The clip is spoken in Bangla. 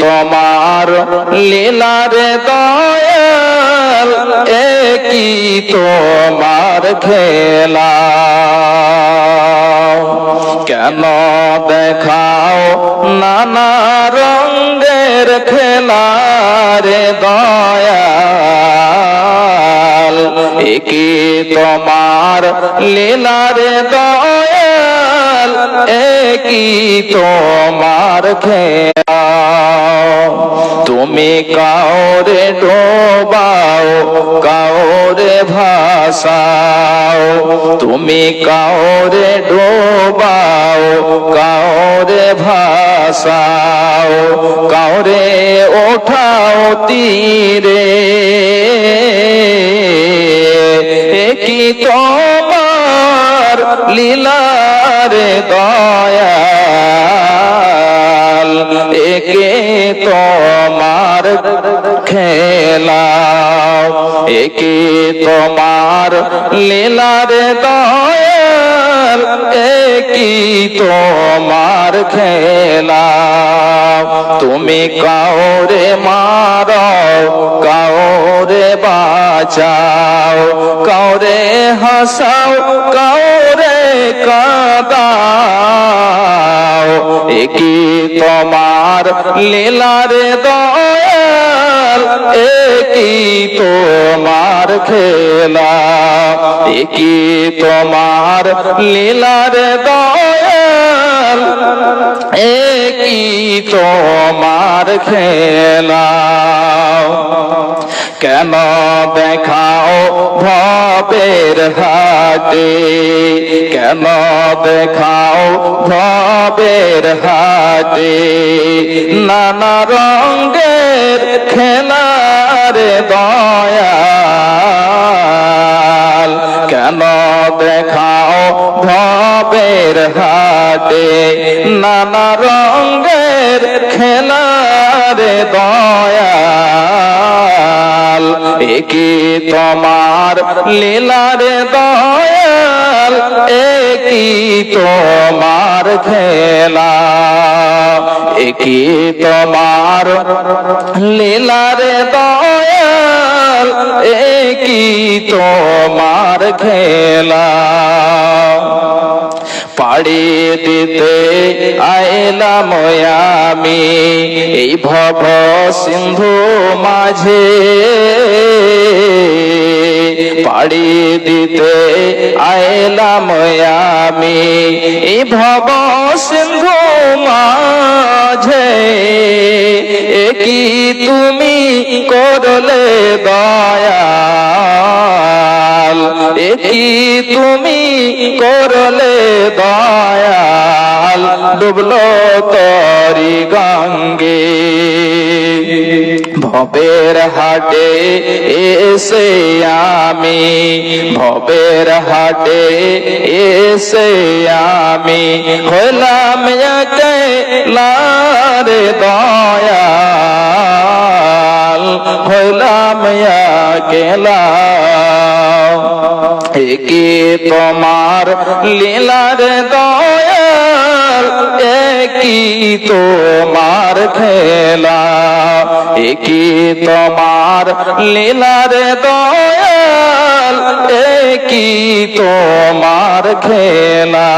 তোমার লীলার দয়াল একই তোমার খেলা? কেন দেখাও নানা রঙের খেলা রে দয়াল? একে তোমার লীলার দয়াল একই তোমার খেলা? কাউরে ডোবাও, কাউরে ভাসাও। তুমি কাউরে ডোবাও, কাউরে ভাসাও। কাউরে ওঠাও তীরে। কি তোমার লীলার দয়াল? একে তোমার খেলা একে তোমার লীলার দয়াল একই তোমার খেলা তুমি কাউরে মারো, কাউরে বাঁচাও। কাউরে হাসাও, কাউরে কাদাও। একই তোমার লীলার দয়াল একই তোমার খেলা? একই তোমার লীলার দয়াল? একই তোমার খেলা? কেন দেখাও ভবের হাটে কেন দেখাও ভবের হাটে নানা রঙের খেলার দয়াল। কেন দেখাও ভবের হাটে? নানা রঙের খেলার দয়াল। একে তোমার লীলার দয়াল? একই তোমার খেলা? একই তোমার লীলার দয়াল? একই তোমার খেলা পাড়ি দিতে আইলাম আমি। এই ভব সিন্ধু মাঝে পাড়ি দিতে আইলাম আমি। এই ভব সিন্ধু মাঝে একই তুমি করলে দয়াল, ডুবলো তরি গঙ্গে। ভবের হাটে এসে আমি, ভবের হাটে এসে আমি হইলাম একে লারে দয়াল হইলাম একেলা একে তোমার লীলার দয়াল একই তোমার খেলা একি তোমার লীলার দয়াল একই তোমার খেলা।